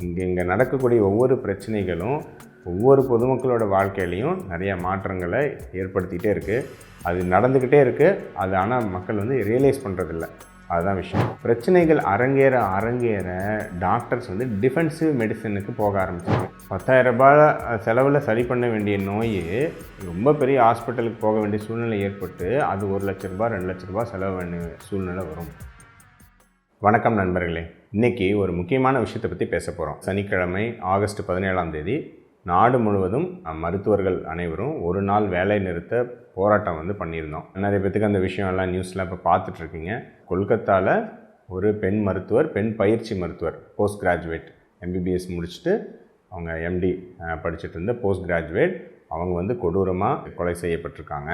இங்கே இங்கே நடக்கக்கூடிய ஒவ்வொரு பிரச்சனைகளும் ஒவ்வொரு பொதுமக்களோட வாழ்க்கையிலையும் நிறைய மாற்றங்களை ஏற்படுத்திகிட்டே இருக்குது அது நடந்துக்கிட்டே இருக்குது அது ஆனால் மக்கள் வந்து ரியலைஸ் பண்ணுறதில்ல அதுதான் விஷயம். பிரச்சனைகள் அரங்கேற அரங்கேற டாக்டர்ஸ் வந்து டிஃபென்சிவ் மெடிசனுக்கு போக ஆரம்பிச்சாங்க பத்தாயிரம் ரூபாய் செலவில் சரி பண்ண வேண்டிய நோய் ரொம்ப பெரிய ஹாஸ்பிட்டலுக்கு போக வேண்டிய சூழ்நிலை ஏற்பட்டு அது ஒரு லட்ச ரூபாய் ரெண்டு லட்ச ரூபாய் செலவு வேண்டிய சூழ்நிலை வரும். வணக்கம் நண்பர்களே. இன்றைக்கி ஒரு முக்கியமான விஷயத்தை பற்றி பேச போகிறோம் சனிக்கிழமை ஆகஸ்ட் பதினேழாம் தேதி நாடு முழுவதும் மருத்துவர்கள் அனைவரும் ஒரு நாள் வேலை நிறுத்த போராட்டம் வந்து பண்ணியிருந்தோம். நிறைய பேத்துக்கு அந்த விஷயம் எல்லாம் நியூஸில் இப்போ பார்த்துட்ருக்கீங்க கொல்கத்தாவில் ஒரு பெண் மருத்துவர் பெண் பயிற்சி மருத்துவர் போஸ்ட் கிராஜுவேட் எம்பிபிஎஸ் முடிச்சுட்டு அவங்க எம்டி படிச்சுட்டு இருந்த போஸ்ட் கிராஜுவேட் அவங்க வந்து கொடூரமாக கொலை செய்யப்பட்டிருக்காங்க.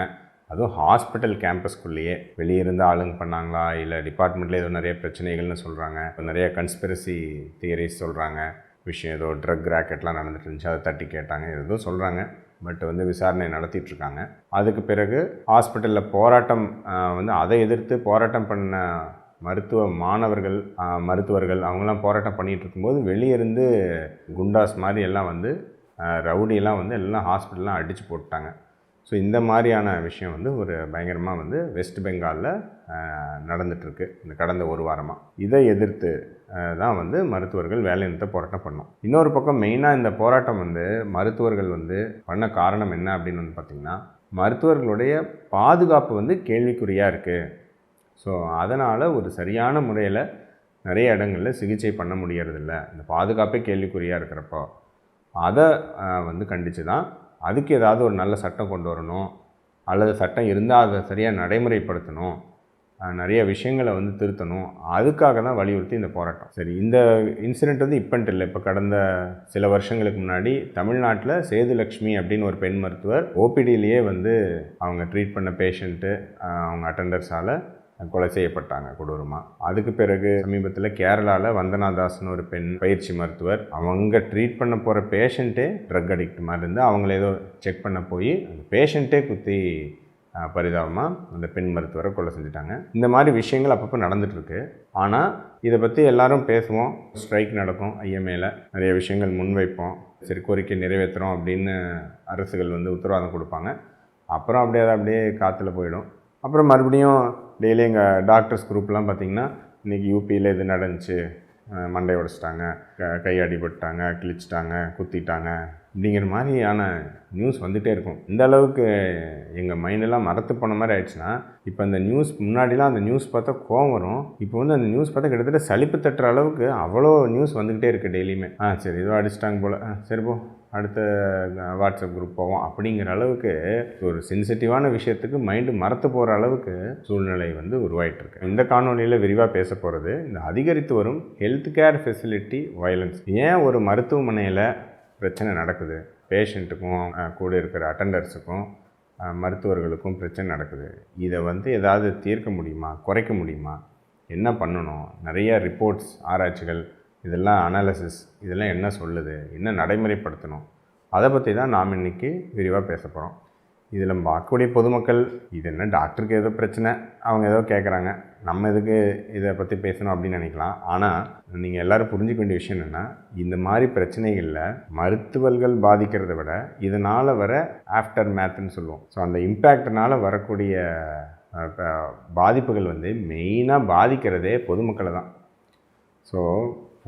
அதுவும் ஹாஸ்பிட்டல் கேம்பஸ்குள்ளேயே வெளியே இருந்து ஆளுங்க பண்ணாங்களா? இல்லை டிபார்ட்மெண்ட்டில் ஏதோ நிறைய பிரச்சனைகள்னு சொல்கிறாங்க இப்போ நிறைய கன்ஸ்பிரசி தியரிஸ் சொல்கிறாங்க விஷயம் ஏதோ ட்ரக் ராக்கெட்லாம் நடந்துட்டு இருந்துச்சு அதை தட்டி கேட்டாங்க ஏதோ சொல்கிறாங்க பட் வந்து விசாரணை நடத்திட்டுருக்காங்க அதுக்கு பிறகு ஹாஸ்பிட்டலில் போராட்டம் வந்து அதை எதிர்த்து போராட்டம் பண்ண மருத்துவ மாணவர்கள் மருத்துவர்கள் அவங்களாம் போராட்டம் பண்ணிகிட்டு இருக்கும்போது வெளியே இருந்து குண்டாஸ் மாதிரி எல்லாம் வந்து ரவுடியெல்லாம் வந்து எல்லாம் ஹாஸ்பிட்டல்லாம் அடித்து போட்டாங்க ஸோ இந்த மாதிரியான விஷயம் வந்து ஒரு பயங்கரமாக வந்து வெஸ்ட் பெங்காலில் நடந்துகிட்ருக்கு இந்த கடந்த ஒரு வாரமாக இதை எதிர்த்து தான் வந்து மருத்துவர்கள் வேலைநிறுத்த போராட்டம் பண்ணோம். இன்னொரு பக்கம் மெயினாக இந்த போராட்டம் வந்து மருத்துவர்கள் வந்து பண்ண காரணம் என்ன அப்படின்னு வந்து பார்த்திங்கன்னா மருத்துவர்களுடைய பாதுகாப்பு வந்து கேள்விக்குறியாக இருக்குது ஸோ அதனால் ஒரு சரியான முறையில் நிறைய இடங்களில் சிகிச்சை பண்ண முடியறதில்ல. இந்த பாதுகாப்பே கேள்விக்குறியாக இருக்கிறப்போ அதை வந்து கண்டித்து தான் அதுக்கு ஏதாவது ஒரு நல்ல சட்டம் கொண்டு வரணும் அல்லது சட்டம் இருந்தால் அதை சரியாக நடைமுறைப்படுத்தணும் நிறைய விஷயங்களை வந்து திருத்தணும். அதுக்காக தான் வலியுறுத்தி இந்த போராட்டம். சரி இந்த இன்சிடெண்ட் வந்து இப்பன்ட்டு இல்லை இப்போ கடந்த சில வருஷங்களுக்கு முன்னாடி தமிழ்நாட்டில் சேதுலக்ஷ்மி அப்படின்னு ஒரு பெண் மருத்துவர் ஓபிடியிலேயே வந்து அவங்க ட்ரீட் பண்ண பேஷண்ட்டு அவங்க அட்டண்டர்ஸால் கொலை செய்யப்பட்டாங்க கொடூரமாக அதுக்கு பிறகு சமீபத்தில் கேரளாவில் வந்தனாதாஸ்னு ஒரு பெண் பயிற்சி மருத்துவர் அவங்க ட்ரீட் பண்ண போகிற பேஷண்ட்டே ட்ரக் அடிக்ட் மாதிரி இருந்து அவங்கள ஏதோ செக் பண்ண போய் அந்த பேஷண்ட்டே குத்தி பரிதாபமாக அந்த பெண் மருத்துவரை கொலை செஞ்சுட்டாங்க. இந்த மாதிரி விஷயங்கள் அப்பப்போ நடந்துகிட்ருக்கு ஆனால் இதை பற்றி எல்லாரும் பேசுவோம். ஸ்ட்ரைக் நடக்கும் ஐஎம்ஏல நிறைய விஷயங்கள் முன்வைப்போம் சரி கோரிக்கை நிறைவேற்றுறோம் அப்படின்னு அரசுகள் வந்து உத்தரவாதம் கொடுப்பாங்க. அப்புறம் அப்படியே அதை அப்படியே காற்றுல போயிடும். அப்புறம் மறுபடியும் டெய்லி எங்கள் டாக்டர்ஸ் குரூப்லாம் பார்த்திங்கன்னா இன்றைக்கி யூபியில் இது நடந்துச்சு. மண்டை உடைச்சிட்டாங்க க- கை அடிபட்டாங்க கிழிச்சிட்டாங்க குத்திட்டாங்க. அப்படிங்கிற மாதிரியான நியூஸ் வந்துகிட்டே இருக்கும். இந்த அளவுக்கு எங்கள் மைண்டெல்லாம் மரத்து போன மாதிரி ஆயிடுச்சுன்னா இப்போ அந்த நியூஸ் முன்னாடிலாம் அந்த நியூஸ் பார்த்தா கோவம் வரும். இப்போ வந்து அந்த நியூஸ் பார்த்தா கிட்டத்தட்ட சலிப்பு தட்டுற அளவுக்கு அவ்வளோ நியூஸ் வந்துக்கிட்டே இருக்குது டெய்லியுமே. ஆ சரி ஏதோ அடிச்சிட்டாங்க போல். ஆ சரி போ. அடுத்த வாட்ஸ்அப் குரூப் போவோம். அப்படிங்கிற அளவுக்கு ஒரு சென்சிட்டிவான விஷயத்துக்கு மைண்டு மறத்து போகிற அளவுக்கு சூழ்நிலை வந்து உருவாயிட்டிருக்கு. இந்த காணொலியில் விரிவாக பேச போகிறது இந்த அதிகரித்து வரும் ஹெல்த் கேர் ஃபெசிலிட்டி வயலன்ஸ் ஏன் ஒரு மருத்துவமனையில் பிரச்சனை நடக்குது? பேஷண்ட்டுக்கும் கூட இருக்கிற அட்டண்டர்ஸுக்கும் மருத்துவர்களுக்கும் பிரச்சனை நடக்குது. இதை வந்து ஏதாவது தீர்க்க முடியுமா? குறைக்க முடியுமா? என்ன பண்ணணும்? நிறைய ரிப்போர்ட்ஸ் ஆராய்ச்சிகள் இதெல்லாம் அனாலிசிஸ் இதெல்லாம் என்ன சொல்லுது என்ன நடைமுறைப்படுத்தணும் அதை பற்றி தான் நாம் இன்றைக்கி விரிவாக பேச போகிறோம் இதில் பார்க்கக்கூடிய பொதுமக்கள் இது என்ன டாக்டருக்கு ஏதோ பிரச்சனை அவங்க ஏதோ கேட்குறாங்க நம்ம எதுக்கு இதை பற்றி பேசணும் அப்படின்னு நினைக்கலாம். ஆனால் நீங்கள் எல்லோரும் புரிஞ்சுக்க வேண்டிய விஷயம் என்னென்னா இந்த மாதிரி பிரச்சனைகளில் மருத்துவர்கள் பாதிக்கிறத விட இதனால் வர ஆஃப்டர் மேத்துன்னு சொல்லுவோம். ஸோ அந்த இம்பேக்டினால் வரக்கூடிய பாதிப்புகள் வந்து மெயினாக பாதிக்கிறதே பொதுமக்களை தான். ஸோ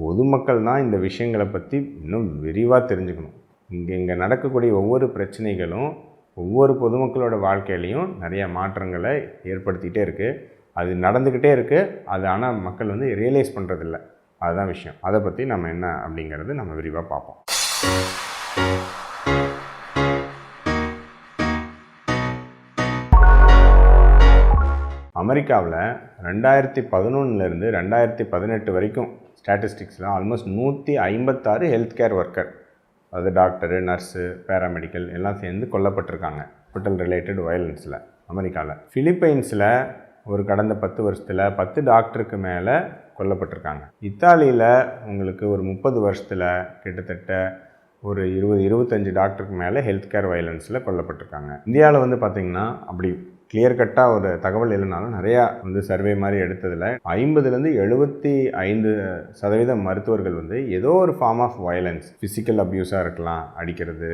பொதுமக்கள் தான் இந்த விஷயங்களை பற்றி இன்னும் விரிவாக தெரிஞ்சுக்கணும். இங்கே இங்கே நடக்கக்கூடிய ஒவ்வொரு பிரச்சனைகளும் ஒவ்வொரு பொதுமக்களோட வாழ்க்கையிலையும் நிறைய மாற்றங்களை ஏற்படுத்திகிட்டே இருக்குது அது நடந்துக்கிட்டே இருக்குது அது ஆனால் மக்கள் வந்து ரியலைஸ் பண்ணுறதில்ல அதுதான் விஷயம். அதை பற்றி நம்ம என்ன அப்படிங்கிறது நம்ம விரிவாக பார்ப்போம். அமெரிக்காவில் ரெண்டாயிரத்தி பதினொன்றுலேருந்து ரெண்டாயிரத்தி பதினெட்டு வரைக்கும் ஸ்டாட்டிஸ்டிக்ஸில் ஆல்மோஸ்ட் நூற்றி ஐம்பத்தாறு ஹெல்த் கேர் ஒர்க்கர் அது டாக்டரு நர்ஸு பேராமெடிக்கல் எல்லாம் சேர்ந்து கொல்லப்பட்டிருக்காங்க. ஹாஸ்பிட்டல் ரிலேட்டட் வயலன்ஸில் அமெரிக்காவில் ஃபிலிப்பைன்ஸில் ஒரு கடந்த பத்து வருஷத்தில் பத்து டாக்டருக்கு மேலே கொல்லப்பட்டிருக்காங்க. இத்தாலியில் உங்களுக்கு ஒரு முப்பது வருஷத்தில் கிட்டத்தட்ட ஒரு இருபது இருபத்தஞ்சு டாக்டருக்கு மேலே ஹெல்த் கேர் வயலன்ஸில் கொல்லப்பட்டிருக்காங்க. இந்தியாவில் வந்து பார்த்திங்கன்னா அப்படி கிளியர் கட்டாக ஒரு தகவல் இல்லைனாலும் நிறையா வந்து சர்வே மாதிரி எடுத்ததில் ஐம்பதுலேருந்து எழுபத்தி ஐந்து சதவீதம் மருத்துவர்கள் வந்து ஏதோ ஒரு ஃபார்ம் ஆஃப் வயலன்ஸ் ஃபிசிக்கல் அப்யூஸாக இருக்கலாம் அடிக்கிறது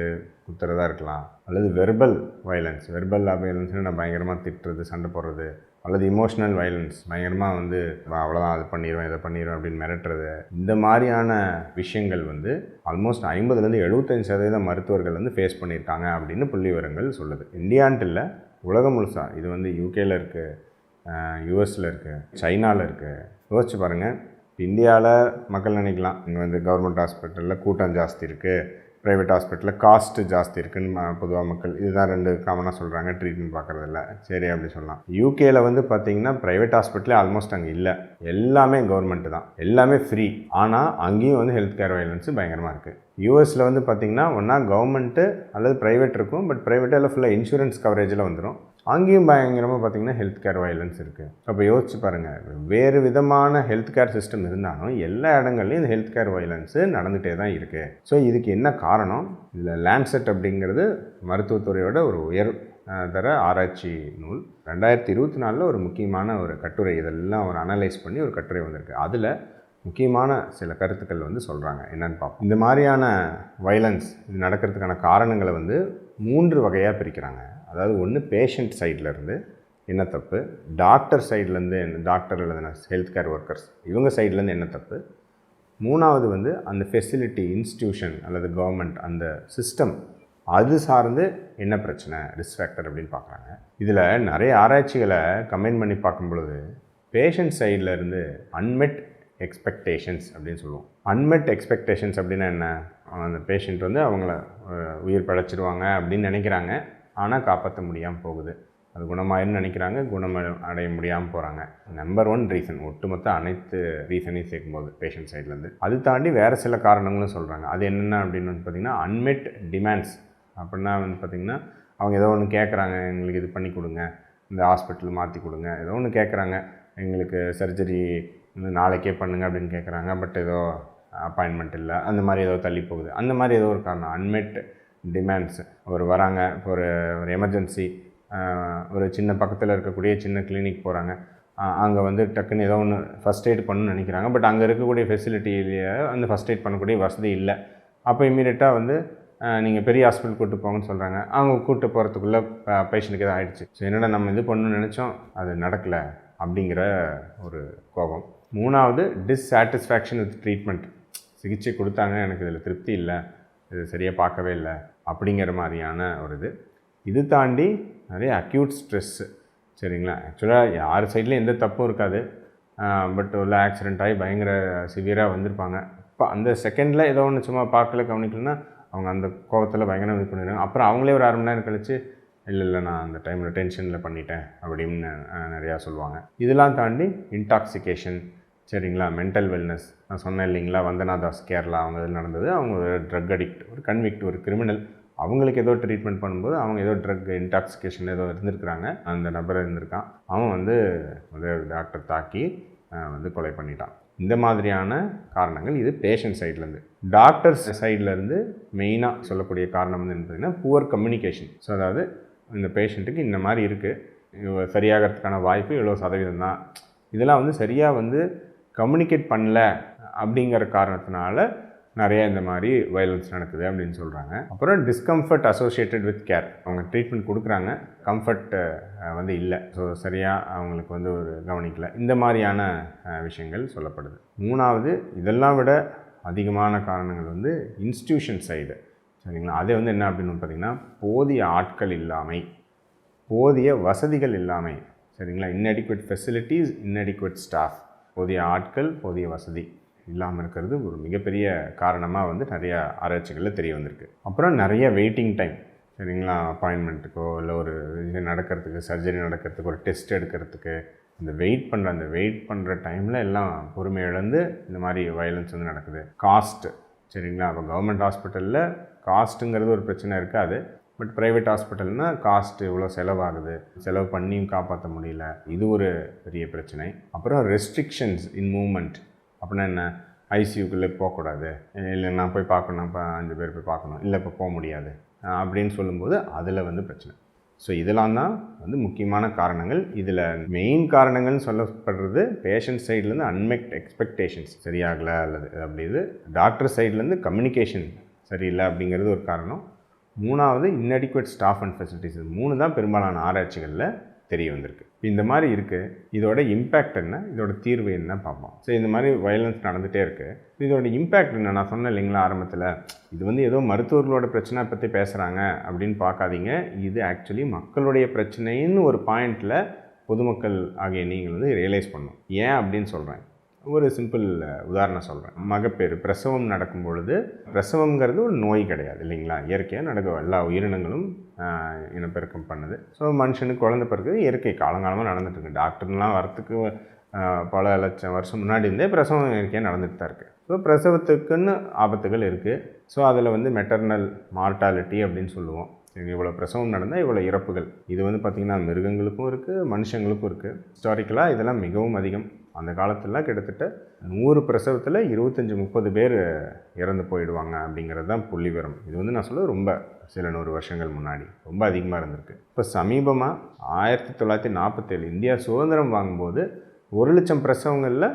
குத்துறதா இருக்கலாம் அல்லது வெர்பல் வயலன்ஸ் வெர்பல் வயலன்ஸ்னு நான் பயங்கரமாக திட்டுறது சண்டை போடுறது அல்லது இமோஷனல் வயலன்ஸ் பயங்கரமாக வந்து அவ்வளோதான் அது பண்ணிடுவேன் இதை பண்ணிடுவேன் அப்படின்னு மிரட்டுறது. இந்த மாதிரியான விஷயங்கள் வந்து ஆல்மோஸ்ட் ஐம்பதுலேருந்து எழுபத்தஞ்சு சதவீதம் மருத்துவர்கள் வந்து ஃபேஸ் பண்ணியிருக்காங்க அப்படின்னு புள்ளி விவரங்கள் சொல்லுது. இந்தியான்ட்டு இல்லை உலகம் முழுசா இது வந்து யூகேயில் இருக்குது யூஎஸில் இருக்குது சைனாவில் இருக்குது யோசிச்சு பாருங்கள் இந்தியாவில் மக்கள் நினைக்கலாம் இங்கே வந்து கவர்மெண்ட் ஹாஸ்பிட்டலில் கூட்டம் ஜாஸ்தி இருக்குது ப்ரைவேட் ஹாஸ்பிட்டலில் காஸ்ட்டு ஜாஸ்தி இருக்குன்னு பொதுவாக மக்கள் இதுதான் ரெண்டு காமனாக சொல்கிறாங்க ட்ரீட்மெண்ட் பார்க்குறதில்ல. சரி அப்படி சொல்லலாம். யூகேயில் வந்து பார்த்தீங்கன்னா ப்ரைவேட் ஹாஸ்பிட்டலே ஆல்மோஸ்ட் அங்கே இல்லை. எல்லாமே கவர்மெண்ட்டு தான். எல்லாமே ஃப்ரீ ஆனால் அங்கேயும் வந்து ஹெல்த் கேர் வயலன்ஸு பயங்கரமாக இருக்குது யூஎஸில் வந்து பார்த்திங்கன்னா ஒன்றா கவர்மெண்ட்டு அல்லது ப்ரைவேட் இருக்கும். பட் ப்ரைவேட்டில் ஃபுல்லாக இன்சூரன்ஸ் கவரேஜில் வந்துடும் அங்கேயும் பயங்கரமாக பார்த்திங்கன்னா ஹெல்த் கேர் வயலன்ஸ் இருக்குது அப்போ யோசிச்சு பாருங்கள் வேறு விதமான ஹெல்த் கேர் சிஸ்டம் இருந்தாலும் எல்லா இடங்கள்லையும் இந்த ஹெல்த் கேர் வயலன்ஸு நடந்துகிட்டே தான் இருக்குது ஸோ இதுக்கு என்ன காரணம்? இல்லை லேண்ட்செட் அப்படிங்கிறது மருத்துவத்துறையோட ஒரு உயர் தர ஆராய்ச்சி நூல். ரெண்டாயிரத்தி இருபத்தி நாலில் ஒரு முக்கியமான ஒரு கட்டுரை இதெல்லாம் ஒரு அனலைஸ் பண்ணி ஒரு கட்டுரை வந்திருக்கு. அதில் முக்கியமான சில கருத்துக்கள் வந்து சொல்கிறாங்க என்னென்னு பார்ப்போம் இந்த மாதிரியான வயலன்ஸ் இது நடக்கிறதுக்கான காரணங்களை வந்து மூன்று வகையாக பிரிக்கிறாங்க. அதாவது ஒன்று பேஷண்ட் சைட்லேருந்து என்ன தப்பு? டாக்டர் சைட்லேருந்து என்ன டாக்டர் இல்லைன்னா ஹெல்த் கேர் ஒர்க்கர்ஸ் இவங்க சைட்லேருந்து என்ன தப்பு? மூணாவது வந்து அந்த ஃபெசிலிட்டி இன்ஸ்டியூஷன் அல்லது கவர்மெண்ட் அந்த சிஸ்டம் அது சார்ந்து என்ன பிரச்சனை? ரிஸ்க் ஃபேக்டர் அப்படின்னு பார்க்குறாங்க. இதில் நிறைய ஆராய்ச்சிகளை கமெண்ட் பண்ணி பார்க்கும் பொழுது பேஷண்ட் சைடில் இருந்து அன்மெட் எக்ஸ்பெக்டேஷன்ஸ் அப்படின்னு சொல்லுவோம். அன்மெட் எக்ஸ்பெக்டேஷன்ஸ் அப்படின்னா என்ன? அந்த பேஷண்ட் வந்து அவங்கள உயிர் பழைச்சிருவாங்க அப்படின்னு நினைக்கிறாங்க. ஆனால் காப்பாற்ற முடியாமல் போகுது. அது குணமாயிருன்னு நினைக்கிறாங்க. குணம் அடைய முடியாமல் போகிறாங்க நம்பர் ஒன் ரீசன் ஒட்டுமொத்த அனைத்து ரீசனையும் சேர்க்கும்போது பேஷண்ட் சைட்லேருந்து அது தாண்டி வேறு சில காரணங்களும் சொல்கிறாங்க அது என்னென்ன அப்படின்னு வந்து பார்த்திங்கன்னா அன்மெட் டிமாண்ட்ஸ் அப்படின்னா வந்து பார்த்திங்கன்னா அவங்க ஏதோ ஒன்று கேட்குறாங்க எங்களுக்கு இது பண்ணி கொடுங்க. இந்த ஹாஸ்பிட்டல் மாற்றி கொடுங்க. ஏதோ ஒன்று கேட்குறாங்க எங்களுக்கு சர்ஜரி வந்து நாளைக்கே பண்ணுங்க அப்படின்னு கேட்குறாங்க பட் ஏதோ அப்பாயின்மெண்ட் இல்லை அந்த மாதிரி ஏதோ தள்ளி போகுது. அந்த மாதிரி ஏதோ ஒரு காரணம் அன்மெட் டிமாண்ட்ஸ் ஒரு வராங்க இப்போ ஒரு ஒரு எமர்ஜென்சி ஒரு சின்ன பக்கத்தில் இருக்கக்கூடிய சின்ன கிளினிக் போகிறாங்க அங்கே வந்து டக்குன்னு ஏதோ ஒன்று ஃபஸ்ட் எய்ட் பண்ணணும்னு நினைக்கிறாங்க. பட் அங்கே இருக்கக்கூடிய ஃபெசிலிட்டியிலேயே அந்த ஃபஸ்ட் எய்ட் பண்ணக்கூடிய வசதி இல்லை. அப்போ இம்மீடியட்டாக வந்து நீங்கள் பெரிய ஹாஸ்பிட்டல் கூட்டு போங்கன்னு சொல்கிறாங்க அவங்க கூப்பிட்டு போகிறதுக்குள்ளே பேஷண்ட்டுக்கு எதாவது ஆகிடுச்சு ஸோ என்னடா நம்ம இது பண்ணணும்னு நினச்சோம்? அது நடக்கலை அப்படிங்கிற ஒரு கோபம். மூணாவது டிஸ்சாட்டிஸ்ஃபேக்ஷன் வித் ட்ரீட்மெண்ட் சிகிச்சை கொடுத்தாங்க எனக்கு இதில் திருப்தி இல்லை இது சரியாக பார்க்கவே இல்லை அப்படிங்கிற மாதிரியான ஒரு இது. இது தாண்டி நிறைய அக்யூட் ஸ்ட்ரெஸ்ஸு சரிங்களா? ஆக்சுவலாக யார் சைட்லேயும் எந்த தப்பும் இருக்காது. பட் உள்ள ஆக்சிடெண்ட் ஆகி பயங்கர சிவியராக வந்திருப்பாங்க. இப்போ அந்த செகண்டில் ஏதோ ஒன்று சும்மா பார்க்கல கவனிக்கலன்னா அவங்க அந்த கோபத்தில் பயங்கரம் இது பண்ணிடுறாங்க. அப்புறம் அவங்களே ஒரு அரை மணி நேரம் கழிச்சு இல்லை இல்லை நான் அந்த டைமில் டென்ஷனில் பண்ணிட்டேன் அப்படின்னு நிறையா சொல்லுவாங்க. இதெல்லாம் தாண்டி இன்டாக்சிகேஷன் சரிங்களா? மென்டல் வெல்னஸ் நான் சொன்னேன் இல்லைங்களா? வந்தனாதாஸ் கேரளா அவங்க இதில் நடந்தது. அவங்க ஒரு ட்ரக் அடிக்ட் ஒரு கன்விக்ட் ஒரு கிரிமினல் அவங்களுக்கு ஏதோ ட்ரீட்மெண்ட் பண்ணும்போது அவங்க ஏதோ ட்ரக் இன்டாக்சிகேஷன் ஏதோ இருந்திருக்கிறாங்க. அந்த நபர் இருந்திருக்கான். அவன் வந்து வந்து டாக்டர் தாக்கி வந்து கொலை பண்ணிட்டான். இந்த மாதிரியான காரணங்கள் இது பேஷண்ட் சைட்லேருந்து டாக்டர்ஸ் சைட்லேருந்து மெயினாக சொல்லக்கூடிய காரணம் வந்து என்ன பார்த்தீங்கன்னா புவர் கம்யூனிகேஷன் ஸோ அதாவது இந்த பேஷண்ட்டுக்கு இந்த மாதிரி இருக்குது சரியாகிறதுக்கான வாய்ப்பு இவ்வளோ சதவீதம் தான். இதெல்லாம் வந்து சரியாக வந்து கம்யூனிகேட் பண்ணல அப்படிங்கிற காரணத்தினால நிறைய இந்த மாதிரி வயலன்ஸ் நடக்குது அப்படின்னு சொல்கிறாங்க அப்புறம் டிஸ்கம்ஃபர்ட் அசோசியேட்டட் வித் கேர் அவங்க ட்ரீட்மெண்ட் கொடுக்குறாங்க. கம்ஃபர்ட் வந்து இல்லை. ஸோ சரியாக அவங்களுக்கு வந்து ஒரு கவனிக்கல. இந்த மாதிரியான விஷயங்கள் சொல்லப்படுது. மூணாவது இதெல்லாம் விட அதிகமான காரணங்கள் வந்து இன்ஸ்டியூஷன் சைடு சரிங்களா? அதே வந்து என்ன அப்படின்னு பார்த்திங்கன்னா போதிய ஆட்கள் இல்லாமை போதிய வசதிகள் இல்லாமை. சரிங்களா? இன்அடிக்குவேட் ஃபெசிலிட்டிஸ் இன்அடிக்குவேட் ஸ்டாஃப் போதிய ஆட்கள் போதிய வசதி இல்லாமல் இருக்கிறது ஒரு மிகப்பெரிய காரணமாக வந்து நிறைய ஆராய்ச்சிகளில் தெரிய வந்திருக்கு. அப்புறம் நிறைய வெயிட்டிங் டைம் சரிங்களா? அப்பாயின்மெண்ட்டுக்கோ இல்லை ஒரு இது நடக்கிறதுக்கு சர்ஜரி நடக்கிறதுக்கு ஒரு டெஸ்ட் எடுக்கிறதுக்கு இந்த வெயிட் பண்ணுற அந்த வெயிட் பண்ணுற டைமில் எல்லாம் பொறுமை இழந்து இந்த மாதிரி வயலன்ஸ் வந்து நடக்குது. காஸ்ட்டு சரிங்களா? அப்போ கவர்மெண்ட் ஹாஸ்பிட்டலில் காஸ்ட்டுங்கிறது ஒரு பிரச்சனை இருக்காது. பட் ப்ரைவேட் ஹாஸ்பிட்டல்னால் காஸ்ட்டு இவ்வளோ செலவாகுது. செலவு பண்ணியும் காப்பாற்ற முடியல. இது ஒரு பெரிய பிரச்சனை. அப்புறம் ரெஸ்ட்ரிக்ஷன்ஸ் இன் மூமெண்ட் அப்படின்னா என்ன? ஐசியூக்குள்ளே போகக்கூடாது. இல்லை நான் போய் பார்க்கணும். இப்போ அஞ்சு பேர் போய் பார்க்கணும். இல்லை இப்போ போக முடியாது. அப்படின்னு சொல்லும்போது அதில் வந்து பிரச்சனை. ஸோ இதெல்லாம் தான் வந்து முக்கியமான காரணங்கள். இதில் மெயின் காரணங்கள்னு சொல்லப்படுறது பேஷண்ட் சைட்லேருந்து அன்மெக்ட் எக்ஸ்பெக்டேஷன்ஸ் சரியாகலை அல்லது அப்படி இது. டாக்டர் சைட்லேருந்து கம்யூனிகேஷன் சரியில்லை அப்படிங்கிறது ஒரு காரணம். மூணாவது இன்அடிக்குவேட் ஸ்டாஃப் அண்ட் ஃபெசிலிட்டிஸ் மூணு தான் பெரும்பாலான ஆராய்ச்சிகளில் தெரிய வந்திருக்கு. இந்த மாதிரி இருக்குது இதோட இம்பேக்ட் என்ன? இதோட தீர்வு என்ன பார்ப்போம். ஸோ இந்த மாதிரி வயலன்ஸ் நடந்துகிட்டே இருக்குது இதோட இம்பேக்ட் என்ன? நான் சொன்னேன் இல்லைங்களா ஆரம்பத்தில். இது வந்து ஏதோ மருத்துவர்களோட பிரச்சனை பற்றி பேசுகிறாங்க அப்படின்னு பார்க்காதீங்க. இது ஆக்சுவலி மக்களுடைய பிரச்சனைன்னு ஒரு பாயிண்டில் பொதுமக்கள் ஆகிய நீங்கள் வந்து ரியலைஸ் பண்ணும் ஏன் அப்படின்னு சொல்கிறேன் ஒரு சிம்பிள் உதாரணம் சொல்கிறேன் மகப்பேறு பிரசவம் நடக்கும் பொழுது பிரசவங்கிறது ஒரு நோய் கிடையாது இல்லைங்களா? இயற்கையாக நடக்கும் எல்லா உயிரினங்களும் இனப்பெருக்கம் பண்ணுது. ஸோ மனுஷனுக்கு குழந்தை பிறகு இயற்கை காலங்காலமாக நடந்துட்டு இருக்கு. டாக்டர்லாம் வரத்துக்கு பல லட்சம் வருஷம் முன்னாடி இருந்தே பிரசவம் இயற்கையாக நடந்துட்டு தான் இருக்குது ஸோ பிரசவத்துக்குன்னு ஆபத்துகள் இருக்குது ஸோ அதில் வந்து மெட்டர்னல் மார்ட்டாலிட்டி அப்படின்னு சொல்லுவோம். இவ்வளோ பிரசவம் நடந்தால் இவ்வளோ இறப்புகள். இது வந்து பார்த்திங்கன்னா மிருகங்களுக்கும் இருக்குது மனுஷங்களுக்கும் இருக்குது ஹிஸ்டாரிக்கலாக இதெல்லாம் மிகவும் அதிகம். அந்த காலத்திலலாம் கிட்டத்தட்ட நூறு பிரசவத்தில் இருபத்தஞ்சி முப்பது பேர் இறந்து போயிடுவாங்க அப்படிங்கிறது தான் புள்ளிவரம் இது வந்து நான் சொல்ல ரொம்ப சில நூறு வருஷங்கள் முன்னாடி. ரொம்ப அதிகமாக இருந்திருக்கு. இப்போ சமீபமாக ஆயிரத்தி தொள்ளாயிரத்தி நாற்பத்தேழு இந்தியா சுதந்திரம் வாங்கும்போது ஒரு லட்சம் பிரசவங்களில்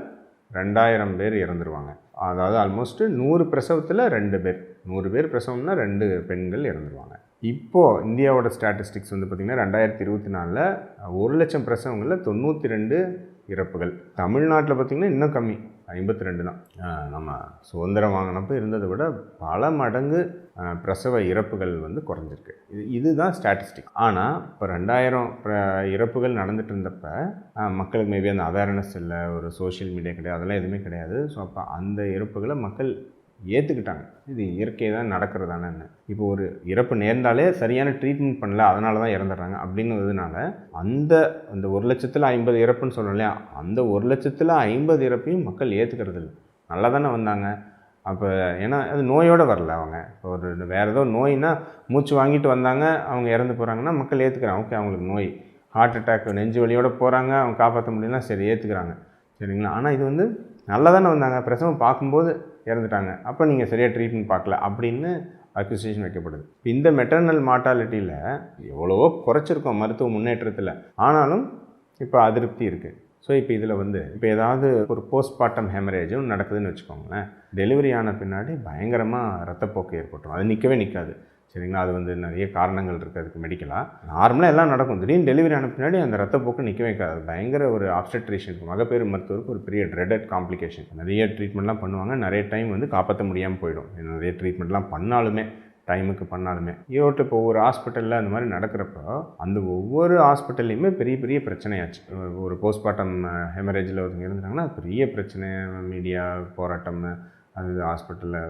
ரெண்டாயிரம் பேர் இறந்துருவாங்க. அதாவது ஆல்மோஸ்ட்டு நூறு பிரசவத்தில் ரெண்டு பேர். நூறு பேர் பிரசவம்னா ரெண்டு பெண்கள் இறந்துருவாங்க. இப்போது இந்தியாவோட ஸ்டாட்டிஸ்டிக்ஸ் வந்து பார்த்திங்கன்னா ரெண்டாயிரத்தி இருபத்தி நாலில் ஒரு லட்சம் பிரசவங்களில் தொண்ணூற்றி ரெண்டு இறப்புகள். தமிழ்நாட்டில் பார்த்திங்கன்னா இன்னும் கம்மி. ஐம்பத்தி ரெண்டு தான் நம்ம சுதந்திரம் வாங்கினப்போ இருந்ததை விட பல மடங்கு பிரசவ இறப்புகள் வந்து குறைஞ்சிருக்கு. இது இதுதான் ஸ்டாட்டிஸ்டிக் ஆனால் இப்போ ரெண்டாயிரம் இறப்புகள் நடந்துட்டு இருந்தப்ப மக்களுக்கு மேபி அந்த அவேர்னஸ் இல்லை ஒரு சோஷியல் மீடியா கிடையாது அதெல்லாம் எதுவுமே கிடையாது. ஸோ அப்போ அந்த இறப்புகளை மக்கள் ஏற்றுக்கிட்டாங்க இது இயற்கை தான் நடக்கிறதானன்னு. இப்போ ஒரு இறப்பு நேர்ந்தாலே சரியான ட்ரீட்மெண்ட் பண்ணல அதனால தான் இறந்துடுறாங்க அப்படிங்கிறதுனால அந்த அந்த ஒரு லட்சத்தில் ஐம்பது இறப்புன்னு சொன்னோம் இல்லையா? அந்த ஒரு லட்சத்தில் ஐம்பது இறப்பையும் மக்கள் ஏற்றுக்கிறது இல்லை. நல்லா தானே வந்தாங்க. அப்போ ஏன்னா அது நோயோடு வரல அவங்க. இப்போ ஒரு வேறு ஏதோ நோய்னா மூச்சு வாங்கிட்டு வந்தாங்க அவங்க இறந்து போகிறாங்கன்னா மக்கள் ஏற்றுக்கிறாங்க ஓகே அவங்களுக்கு நோய். ஹார்ட் அட்டாக் நெஞ்சு வலியோடு போகிறாங்க அவங்க காப்பாற்ற முடியலன்னா சரி ஏற்றுக்கிறாங்க சரிங்களா? ஆனால் இது வந்து நல்லா தானே வந்தாங்க. பிரசவம் பார்க்கும்போது இறந்துட்டாங்க. அப்போ நீங்கள் சரியாக ட்ரீட்மெண்ட் பார்க்கல அப்படின்னு அக்யூசியேஷன் வைக்கப்படுது. இப்போ இந்த மெட்டர்னல் மார்ட்டாலிட்டியில் எவ்வளவோ குறைச்சிருக்கோம் மருத்துவ முன்னேற்றத்தில். ஆனாலும் இப்போ அதிருப்தி இருக்குது ஸோ இப்போ இதில் வந்து இப்போ ஏதாவது ஒரு போஸ்ட்மார்ட்டம் ஹெமரேஜும் நடக்குதுன்னு வச்சுக்கோங்களேன். டெலிவரி ஆன பின்னாடி பயங்கரமாக ரத்தப்போக்கு ஏற்பட்டுரும். அது நிற்கவே நிற்காது சரிங்களா? அது வந்து நிறைய காரணங்கள் இருக்குது அதுக்கு மெடிக்கலாக நார்மலாக எல்லாம் நடக்கும். திடீர்னு டெலிவரி ஆன பின்னாடி அந்த ரத்தப்போக்கு நிற்கவே வைக்காது. பயங்கர ஒரு ஆப்ஸ்டட்ரீஷன் மகப்பேறு மருத்துவருக்கு ஒரு பெரிய ட்ரெடட் காம்ப்ளிகேஷன் நிறைய ட்ரீட்மெண்ட்லாம் பண்ணுவாங்க. நிறைய டைம் வந்து காப்பாற்ற முடியாமல் போயிடும். நிறைய ட்ரீட்மெண்ட்லாம் பண்ணாலுமே டைமுக்கு பண்ணாலுமே. ஈரோட்டு இப்போ ஒவ்வொரு ஹாஸ்பிட்டலில் அந்த மாதிரி நடக்கிறப்போ அந்த ஒவ்வொரு ஹாஸ்பிட்டல்லையுமே பெரிய பெரிய பிரச்சனையாச்சு. ஒரு போஸ்ட்மார்ட்டம் ஹெமரேஜில் ஒருத்தங்க இருந்துட்டாங்கன்னா பெரிய பிரச்சனை. மீடியா போராட்டம் அது ஹாஸ்பிட்டலில்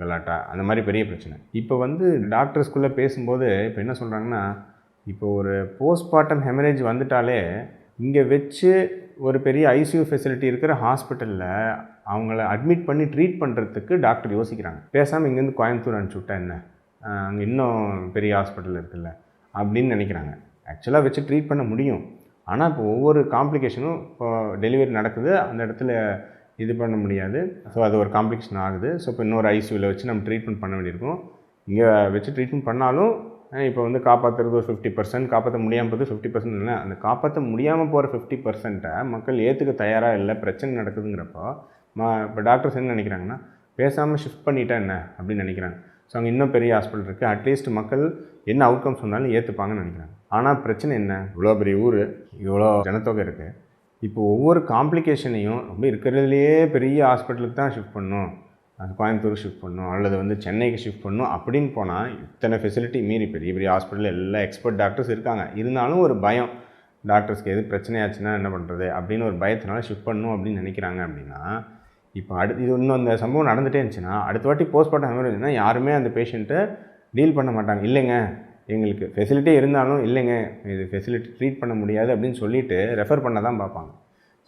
கலாட்டா அந்த மாதிரி பெரிய பிரச்சனை. இப்போ வந்து டாக்டர்ஸ்குள்ளே பேசும்போது இப்போ என்ன சொல்கிறாங்கன்னா இப்போ ஒரு போஸ்ட்மார்ட்டம் ஹெமரேஜ் வந்துட்டாலே இங்கே வச்சு ஒரு பெரிய ஐசியூ ஃபெசிலிட்டி இருக்கிற ஹாஸ்பிட்டலில் அவங்கள அட்மிட் பண்ணி ட்ரீட் பண்ணுறதுக்கு டாக்டர் யோசிக்கிறாங்க. பேசாமல் இங்கேருந்து கோயம்புத்தூர் அனுப்பிச்சிவிட்டா என்ன? அங்கே இன்னும் பெரிய ஹாஸ்பிட்டல் இருக்குல்ல அப்படின்னு நினைக்கிறாங்க. ஆக்சுவலாக வச்சு ட்ரீட் பண்ண முடியும். ஆனால் இப்போ ஒவ்வொரு காம்ப்ளிகேஷனும் இப்போ டெலிவரி நடக்குது. அந்த இடத்துல இது பண்ண முடியாது. ஸோ அது ஒரு காம்ப்ளிகேஷன் ஆகுது. ஸோ இப்போ இன்னொரு ஐசியூவில் வச்சு நம்ம ட்ரீட்மெண்ட் பண்ண வேண்டியிருக்கும். இங்கே வச்சு ட்ரீட்மெண்ட் பண்ணாலும் இப்போ வந்து காப்பாற்றுறது ஒரு ஃபிஃப்டி பர்சன்ட் காப்பாற்ற முடியாமல் போகிறது ஃபிஃப்டி பர்சன்ட் இல்லை. அந்த காப்பாற்ற முடியாமல் போகிற ஃபிஃப்டி பர்சன்ட்டை மக்கள் ஏற்றுக்க தயாராக இல்லை பிரச்சனை நடக்குதுங்கிறப்போ மா இப்போ டாக்டர்ஸ் என்ன நினைக்கிறாங்கன்னா பேசாமல் ஷிஃப்ட் பண்ணிட்டா என்ன? அப்படின்னு நினைக்கிறாங்க. ஸோ அங்கே இன்னும் பெரிய ஹாஸ்பிட்டல் இருக்குது அட்லீஸ்ட் மக்கள் என்ன அவுட்கம்ஸ் வந்தாலும் ஏற்றுப்பாங்கன்னு நினைக்கிறாங்க. ஆனால் பிரச்சனை என்ன? இவ்வளோ பெரிய ஊர் இவ்வளோ ஜனத்தொகை இருக்குது இப்போ ஒவ்வொரு காம்ப்ளிகேஷனையும் ரொம்ப இருக்கிறதுலையே பெரிய ஹாஸ்பிட்டலுக்கு தான் ஷிஃப்ட் பண்ணணும். அது கோயம்புத்தூர் ஷிஃப்ட் பண்ணணும். அல்லது வந்து சென்னைக்கு ஷிஃப்ட் பண்ணணும் அப்படின்னு போனால் இத்தனை ஃபெசிலிட்டி மீறி பெரிய பெரிய ஹாஸ்பிட்டலில் எல்லா எக்ஸ்பர்ட் டாக்டர்ஸ் இருக்காங்க. இருந்தாலும் ஒரு பயம். டாக்டர்ஸ்க்கு எது பிரச்சனையாச்சுன்னா என்ன பண்ணுறது அப்படின்னு ஒரு பயத்தினால ஷிஃப்ட் பண்ணணும் அப்படின்னு நினைக்கிறாங்க அப்படின்னா இப்போ அடுத்து இது இன்னும் அந்த சம்பவம் நடந்துகிட்டே இருந்துச்சுன்னா அடுத்த வாட்டி போஸ்ட்மார்ட்டம் இருந்துச்சுன்னா யாருமே அந்த பேஷண்ட்டை டீல் பண்ண மாட்டாங்க. இல்லைங்க. எங்களுக்கு ஃபெசிலிட்டி இருந்தாலும் இல்லைங்க இது ஃபெசிலிட்டி ட்ரீட் பண்ண முடியாது அப்படின்னு சொல்லிவிட்டு ரெஃபர் பண்ண தான் பார்ப்பாங்க.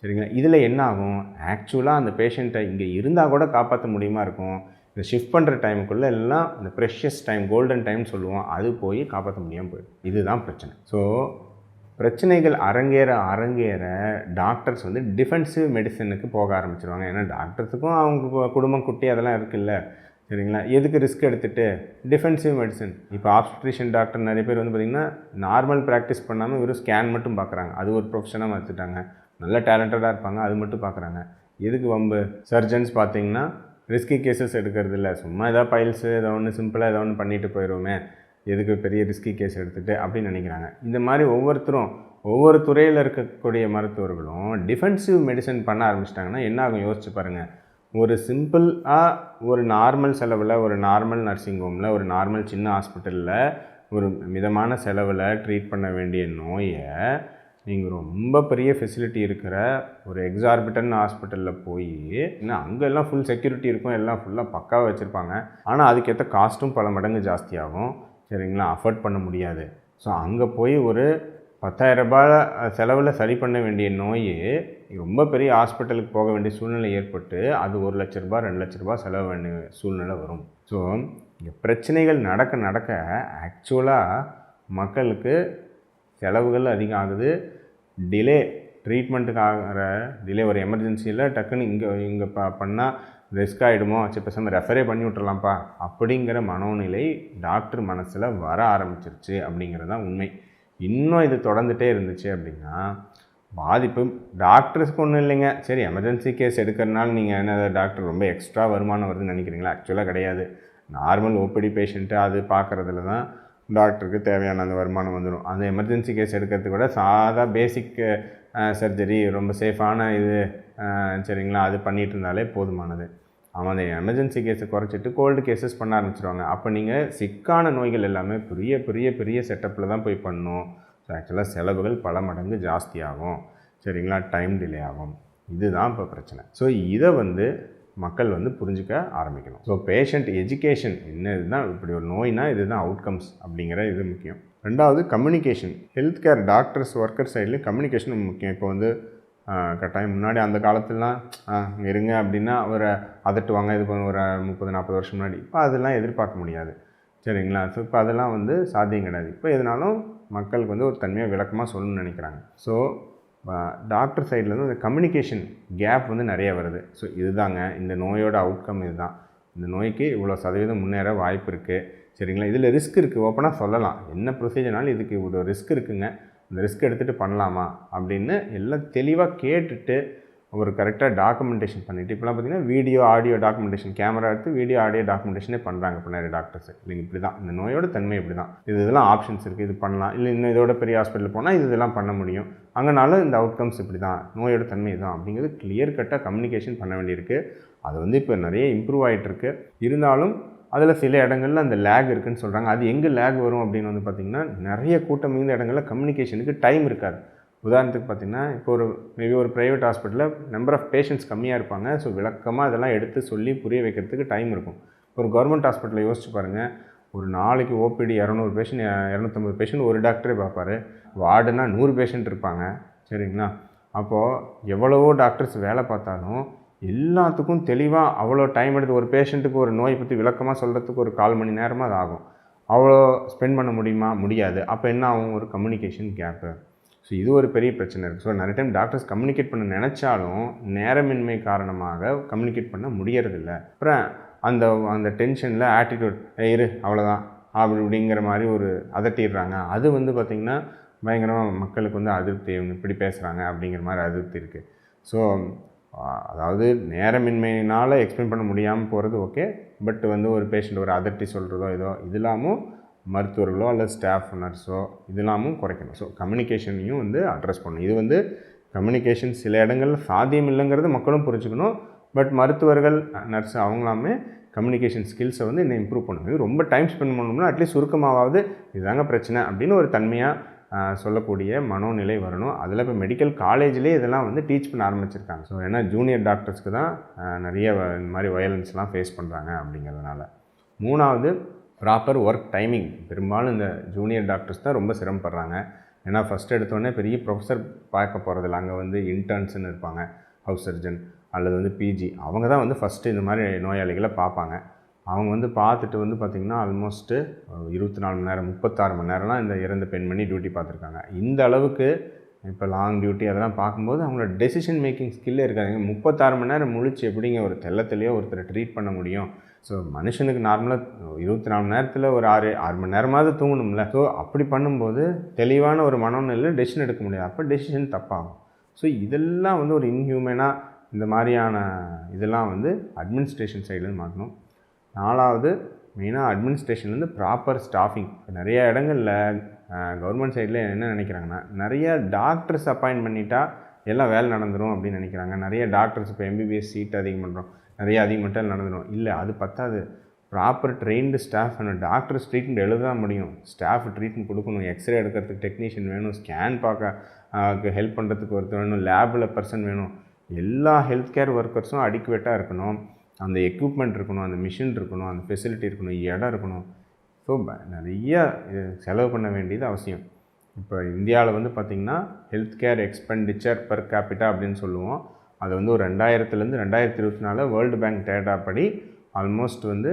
சரிங்களா? இதில் என்ன ஆகும்? ஆக்சுவலாக அந்த பேஷண்ட்டை இங்கே இருந்தால் கூட காப்பாற்ற முடியுமா இருக்கும்? இந்த ஷிஃப்ட் பண்ணுற டைமுக்குள்ளே எல்லாம் இந்த ப்ரெஷியஸ் டைம் கோல்டன் டைம் சொல்லுவோம் அது போய் காப்பாற்ற முடியாமல் போயிடும். இதுதான் பிரச்சனை. ஸோ பிரச்சனைகள் அரங்கேற அரங்கேற டாக்டர்ஸ் வந்து டிஃபென்சிவ் மெடிசனுக்கு போக ஆரம்பிச்சிருவாங்க. ஏன்னா டாக்டர்ஸுக்கும் அவங்க குடும்பம் குட்டி அதெல்லாம் இருக்குல்ல. சரிங்களா? எதுக்கு ரிஸ்க் எடுத்துகிட்டு டிஃபென்சிவ் மெடிசன் இப்போ ஆப்ஸ்ட்ரிஷன் டாக்டர் நிறைய பேர் வந்து பார்த்திங்கன்னா நார்மல் ப்ராக்டிஸ் பண்ணாமல் வெறும் ஸ்கேன் மட்டும் பார்க்குறாங்க அது ஒரு ப்ரொஃபஷனாக வச்சுட்டாங்க நல்ல டேலண்டடாக இருப்பாங்க. அது மட்டும் பார்க்குறாங்க எதுக்கு வம்பு? சர்ஜன்ஸ் பார்த்தீங்கன்னா ரிஸ்கி கேசஸ் எடுக்கிறது இல்லை. சும்மா ஏதாவது பைல்ஸு ஏதோ ஒன்று சிம்பிளாக ஏதோ ஒன்று பண்ணிட்டு போயிடுவோமே எதுக்கு பெரிய ரிஸ்கி கேஸ் எடுத்துகிட்டு அப்படின்னு நினைக்கிறாங்க. இந்த மாதிரி ஒவ்வொருத்தரும் ஒவ்வொரு துறையில் இருக்கக்கூடிய மருத்துவர்களும் டிஃபென்சிவ் மெடிசன் பண்ண ஆரம்பிச்சிட்டாங்கன்னா என்ன ஆகும்? யோசிச்சு பாருங்கள் ஒரு சிம்பிளாக ஒரு நார்மல் செலவில் ஒரு நார்மல் நர்சிங் ஹோமில் ஒரு நார்மல் சின்ன ஹாஸ்பிட்டலில் ஒரு மிதமான செலவில் ட்ரீட் பண்ண வேண்டிய நோயை நீங்கள் ரொம்ப பெரிய ஃபெசிலிட்டி இருக்கிற ஒரு எக்ஸார்பிட்டன் ஹாஸ்பிட்டலில் போய் ஏன்னா அங்கே எல்லாம் ஃபுல் செக்யூரிட்டி இருக்கும் எல்லாம் ஃபுல்லாக பக்காவாக வச்சுருப்பாங்க. ஆனால் அதுக்கேற்ற காஸ்ட்டும் பல மடங்கு ஜாஸ்தியாகும். சரிங்களா? அஃபோர்ட் பண்ண முடியாது. ஸோ அங்கே போய் ஒரு பத்தாயிரம் ரூபாய் செலவில் சரி பண்ண வேண்டிய நோய் ரொம்ப பெரிய ஹாஸ்பிட்டலுக்கு போக வேண்டிய சூழ்நிலை ஏற்பட்டு அது ஒரு லட்ச ரூபாய் ரெண்டு லட்ச ரூபாய் செலவு வேண்டிய சூழ்நிலை வரும். ஸோ இங்கே பிரச்சனைகள் நடக்க நடக்க ஆக்சுவலாக மக்களுக்கு செலவுகள் அதிகம் ஆகுது டிலே ட்ரீட்மெண்ட்டுக்கு ஆகிற டிலே ஒரு எமர்ஜென்சியில் டக்குன்னு இங்கே இங்கே ப பண்ணால் ரிஸ்க் ஆகிடுமோ சரி பேசாமல் ரெஃபரே பண்ணி விட்டுறலாம்ப்பா. அப்படிங்கிற மனோநிலை டாக்டர் மனசில் வர ஆரம்பிச்சிருச்சு அப்படிங்கிறது தான் உண்மை. இன்னும் இது தொடர்ந்துகிட்டே இருந்துச்சு அப்படின்னா பாதிப்பு. டாக்டர்ஸ்க்கு ஒன்றும் இல்லைங்க. சரி எமர்ஜென்சி கேஸ் எடுக்கிறனால நீங்கள் என்ன டாக்டர் ரொம்ப எக்ஸ்ட்ரா வருமானம் வருதுன்னு நினைக்கிறீங்களா? ஆக்சுவலாக கிடையாது. நார்மல் ஓபிடி பேஷண்ட்டு அது பார்க்குறதுல தான் டாக்டருக்கு தேவையான அந்த வருமானம் வந்துடும் அந்த எமர்ஜென்சி கேஸ் எடுக்கிறதுக்கு விட சாதா பேசிக் சர்ஜரி ரொம்ப சேஃபான இது சரிங்களா? அது பண்ணிட்டு இருந்தாலே போதுமானது. அவன் அந்த எமர்ஜென்சி கேஸை குறைச்சிட்டு கோல்டு கேஸஸ் பண்ண ஆரம்பிச்சிருவாங்க. அப்போ நீங்கள் சிக்கான நோய்கள் எல்லாமே பெரிய பெரிய பெரிய செட்டப்பில் தான் போய் பண்ணணும் ஸோ ஆக்சுவலாக செலவுகள் பல மடங்கு ஜாஸ்தியாகும். சரிங்களா? டைம் டிலே ஆகும். இதுதான் இப்போ பிரச்சனை. ஸோ இதை வந்து மக்கள் வந்து புரிஞ்சுக்க ஆரம்பிக்கணும். ஸோ பேஷண்ட் எஜுகேஷன் என்ன இதுதான் இப்படி ஒரு நோய்னா இதுதான் அவுட்கம்ஸ் அப்படிங்கிற இது முக்கியம். ரெண்டாவது communication health care doctors worker சைட்லேயும் கம்யூனிகேஷன் முக்கியம். இப்போ வந்து கட்டாயம் முன்னாடி அந்த காலத்துலலாம் இருங்க அப்படின்னா ஒரு அதட்டுவாங்க. இது பண்ண ஒரு முப்பது நாற்பது வருஷம் முன்னாடி. இப்போ அதெல்லாம் எதிர்பார்க்க முடியாது. சரிங்களா? ஸோ இப்போ அதெல்லாம் வந்து சாத்தியம் கிடையாது. இப்போ எதுனாலும் மக்களுக்கு வந்து ஒரு தன்மையாக விளக்கமாக சொல்லணும்னு நினைக்கிறாங்க. ஸோ டாக்டர் சைட்லேருந்து இந்த கம்யூனிகேஷன் கேப் வந்து நிறைய வருது. ஸோ இதுதாங்க இந்த நோயோட அவுட்கம் இதுதான். இந்த நோய்க்கு இவ்வளோ சதவீதம் முன்னேற வாய்ப்பு இருக்குது சரிங்களா? இதில் ரிஸ்க் இருக்குது ஓப்பனாக சொல்லலாம். என்ன ப்ரொசீஜர்னாலும் இதுக்கு இவ்வளோ ரிஸ்க் இருக்குங்க. இந்த ரிஸ்க் எடுத்துகிட்டு பண்ணலாமா? அப்படின்னு எல்லாம் தெளிவாக கேட்டுட்டு ஒரு கரெக்டாக டாக்குமெண்டேஷன் பண்ணிவிட்டு இப்போலாம் பார்த்தீங்கன்னா வீடியோ ஆடியோ டாக்குமெண்டேஷன் கேமரா எடுத்து வீடியோ ஆடியோ டாக்குமெண்டேஷனே பண்ணுறாங்க இப்போ நிறைய டாக்டர்ஸ் இல்லைங்க இப்படி தான் இந்த நோயோட தன்மை இப்படி தான் இது இதெல்லாம் ஆப்ஷன்ஸ் இருக்குது இது பண்ணலாம். இல்லை இன்னும் இதோட பெரிய ஹாஸ்பிட்டல் போனால் இது இதெல்லாம் பண்ண முடியும். அங்கேனாலும் இந்த அவுட்கம்ஸ் இப்படி தான் நோயோட தன்மை இதுதான். அப்படிங்கிறது கிளியர் கட்டாக கம்யூனிகேஷன் பண்ண வேண்டியிருக்கு. அது வந்து இப்போ நிறைய இம்ப்ரூவ் ஆகிட்டுருக்கு இருந்தாலும் அதில் சில இடங்களில் அந்த லேக் இருக்குதுன்னு சொல்கிறாங்க அது எங்கே லேக் வரும் அப்படின்னு வந்து பார்த்திங்கன்னா நிறைய கூட்டம் மிகுந்த இடங்களில் கம்யூனிகேஷனுக்கு டைம் இருக்காது. உதாரணத்துக்கு பார்த்தீங்கன்னா இப்போ ஒரு மேபி ஒரு ப்ரைவேட் ஹாஸ்பிட்டலில் நம்பர் ஆஃப் பேஷண்ட்ஸ் கம்மியாக இருப்பாங்க. ஸோ விளக்கமாக இதெல்லாம் எடுத்து சொல்லி புரிய வைக்கிறதுக்கு டைம் இருக்கும். ஒரு கவர்மெண்ட் ஹாஸ்பிட்டலில் யோசிச்சு பாருங்கள் ஒரு நாளைக்கு ஓபிடி இரநூறு பேஷண்ட் இரநூத்தம்பது பேஷண்ட் ஒரு டாக்டரே பார்ப்பாரு. வார்டுனா நூறு பேஷண்ட் இருப்பாங்க. சரிங்களா? அப்போது எவ்வளவோ டாக்டர்ஸ் வேலை பார்த்தாலும் எல்லாத்துக்கும் தெளிவாக அவ்வளோ டைம் எடுத்து ஒரு பேஷண்ட்டுக்கு ஒரு நோயை பற்றி விளக்கமாக சொல்கிறதுக்கு ஒரு கால் மணி நேரமாக அது ஆகும். அவ்வளோ ஸ்பெண்ட் பண்ண முடியுமா? முடியாது. அப்போ என்ன ஆகும்? ஒரு கம்யூனிகேஷன் கேப்பு ஸோ இது ஒரு பெரிய பிரச்சனை இருக்குது ஸோ நிறைய டைம் டாக்டர்ஸ் கம்யூனிகேட் பண்ண நினச்சாலும் நேரமின்மை காரணமாக கம்யூனிகேட் பண்ண முடியறதில்ல. அப்புறம் அந்த அந்த டென்ஷனில் ஆட்டிடியூட் இரு அவ்வளோதான் அப்படி இப்படிங்கிற மாதிரி ஒரு அதட்டிடுறாங்க. அது வந்து பார்த்திங்கன்னா பயங்கரமாக மக்களுக்கு வந்து அதிருப்தி இவங்க இப்படி பேசுகிறாங்க அப்படிங்கிற மாதிரி அதிருப்தி இருக்குது ஸோ அதாவது நேரமின்மையினால் எக்ஸ்பிளைன் பண்ண முடியாமல் போகிறது ஓகே பட் வந்து ஒரு பேஷண்ட் ஒரு அதட்டி சொல்கிறதோ ஏதோ இது இல்லாமல் மருத்துவர்களோ அல்லது ஸ்டாஃப் நர்ஸோ இதெல்லாமும் குறைக்கணும். ஸோ கம்யூனிகேஷனையும் வந்து அட்ரஸ் பண்ணணும். இது வந்து கம்யூனிகேஷன் சில இடங்களில் சாத்தியம் இல்லைங்கிறது மக்களும் புரிஞ்சுக்கணும். பட் மருத்துவர்கள் நர்ஸ் அவங்களாமே கம்யூனிகேஷன் ஸ்கில்ஸை வந்து இன்னும் இம்ப்ரூவ் பண்ணணும். ரொம்ப டைம் ஸ்பெண்ட் பண்ணணும்னா அட்லீஸ்ட் சுருக்கமாவது இதுதாங்க பிரச்சனை அப்படின்னு ஒரு தன்மையாக சொல்லக்கூடிய மனோநிலை வரணும். அதில் இப்போ மெடிக்கல் காலேஜ்லேயே இதெல்லாம் வந்து டீச் பண்ண ஆரம்பிச்சிருக்காங்க. ஸோ ஏன்னா ஜூனியர் டாக்டர்ஸ்க்கு தான் நிறைய வ- இந்த மாதிரி வயலன்ஸ்லாம் ஃபேஸ் பண்ணுறாங்க அப்படிங்கிறதுனால. மூணாவது ப்ராப்பர் ஒர்க் டைமிங் பெரும்பாலும் இந்த ஜூனியர் டாக்டர்ஸ் தான் ரொம்ப சிரமப்படுறாங்க. ஏன்னா ஃபஸ்ட் எடுத்தோடனே பெரிய ப்ரொஃபஸர் பார்க்க போகிறதில்ல அங்கே வந்து இன்டர்ன்ஸ்னு இருப்பாங்க. ஹவுஸ் சர்ஜன் அல்லது வந்து பிஜி அவங்க தான் வந்து ஃபஸ்ட்டு இந்த மாதிரி நோயாளிகளை பார்ப்பாங்க. அவங்க வந்து பார்த்துட்டு வந்து பார்த்திங்கன்னா ஆல்மோஸ்ட்டு இருபத்தி நாலு மணி நேரம் முப்பத்தாறு மணி நேரம்லாம் இந்த இறந்த பெண்மணி டியூட்டி பார்த்துருக்காங்க. இந்த அளவுக்கு இப்போ லாங் டியூட்டி அதெல்லாம் பார்க்கும்போது அவங்களோட டெசிஷன் மேக்கிங் ஸ்கில்லே இருக்காதுங்க. முப்பத்தாறு மணி நேரம் முழிச்சு எப்படிங்க ஒரு தெள்ள தெளிவாக ஒருத்தரை ட்ரீட் பண்ண முடியும்? ஸோ மனுஷனுக்கு நார்மலாக இருபத்தி நாலு மணி நேரத்தில் ஒரு ஆறு ஆறு மணி நேரமாவது தூங்கணும்ல. ஸோ அப்படி பண்ணும்போது தெளிவான ஒரு மனநிலையில் டெசிஷன் எடுக்க முடியாது. அப்போ டெசிஷன் தப்பாகும். ஸோ இதெல்லாம் வந்து ஒரு இன்ஹியூமனாக இந்த மாதிரியான இதெல்லாம் வந்து அட்மினிஸ்ட்ரேஷன் சைட்லேருந்து மாற்றணும். நாலாவது மெயினாக அட்மினிஸ்ட்ரேஷன்லேருந்து ப்ராப்பர் ஸ்டாஃபிங் நிறைய இடங்களில் கவர்மெண்ட் சைடில் என்ன நினைக்கிறாங்கன்னா நிறைய டாக்டர்ஸ் அப்பாயின்ட் பண்ணிட்டா எல்லாம் வேலை நடந்துடும் அப்படின்னு நினைக்கிறாங்க. நிறைய டாக்டர்ஸ் இப்போ எம்பிபிஎஸ் சீட் அதிகம் பண்ணுறோம் நிறைய அதிகம் நடந்துடும். இல்லை அது பத்தாது. ப்ராப்பர் ட்ரெயின்டு ஸ்டாஃப் வேணும். டாக்டர் ட்ரீட்மெண்ட் எழுத தான் முடியும். ஸ்டாஃப் ட்ரீட்மெண்ட் கொடுக்கணும். எக்ஸ்ரே எடுக்கிறதுக்கு டெக்னீஷியன் வேணும். ஸ்கேன் பார்க்க ஹெல்ப் பண்ணுறதுக்கு ஒருத்தர் வேணும். லேபில் பர்சன் வேணும். எல்லா ஹெல்த் கேர் ஒர்க்கர்ஸும் அடிக்குவேட்டாக இருக்கணும். அந்த எக்யூப்மெண்ட் இருக்கணும். அந்த மிஷின் இருக்கணும். அந்த ஃபெசிலிட்டி இருக்கணும். இடம் இருக்கணும். ஸோ நிறைய செலவு பண்ண வேண்டியது அவசியம். இப்போ இந்தியாவில் வந்து பார்த்திங்கன்னா health care expenditure per capita அப்படின்னு சொல்லுவோம். அது வந்து ஒரு ரெண்டாயிரத்துலேருந்து ரெண்டாயிரத்தி இருபத்தி நாலு வேர்ல்டு பேங்க் டேட்டா படி ஆல்மோஸ்ட் வந்து